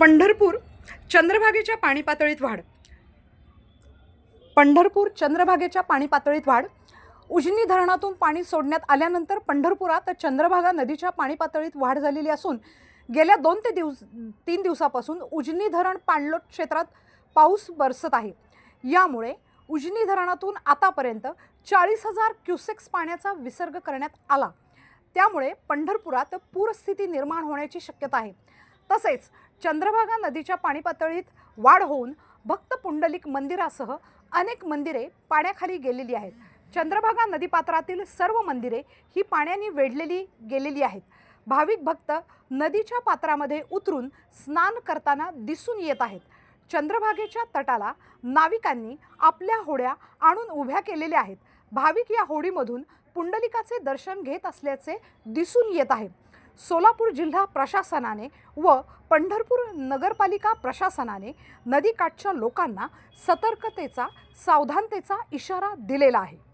पंढरपूर चंद्रभागेच्या पाणी पातळीत वाढ. पंढरपूर चंद्रभागेच्या पाणी पातळीत वाढ. उजनी धरणातून पाणी सोडण्यात आल्यानंतर पंढरपुरात चंद्रभागा नदीच्या पाणी पातळीत वाढ झालेली असून गेल्या दोन ते दिवस तीन दिवसापासून उजनी धरण पाणलोट क्षेत्रात पाऊस बरसत आहे. यामुळे उजनी धरणातून आतापर्यंत चाळीस हजार क्युसेक्स पाण्याचा विसर्ग करण्यात आला. त्यामुळे पंढरपुरात पूरस्थिती निर्माण होण्याची शक्यता आहे. तसेच चंद्रभागा नदीच्या पाणी पातळीत वाढ होऊन भक्त पुंडलिक मंदिरासह अनेक मंदिरे पाण्याखाली गेलेली आहेत. चंद्रभागा नदीपात्रातील सर्व मंदिरे ही पाण्याने वेढलेली गेलेली आहेत. भाविक भक्त नदीच्या पात्रामध्ये उतरून स्नान करताना दिसून येत आहेत. चंद्रभागेच्या तटाला नाविकांनी आपल्या होड्या आणून उभ्या केलेल्या आहेत. भाविक या होडीमधून पुंडलिकाचे दर्शन घेत असल्याचे दिसून येत आहे. सोलापूर जिल्हा प्रशासनाने व पंढरपूर नगरपालिका प्रशासनाने नदीकाठच्या लोकांना सतर्कतेचा सावधानतेचा इशारा दिलेला आहे.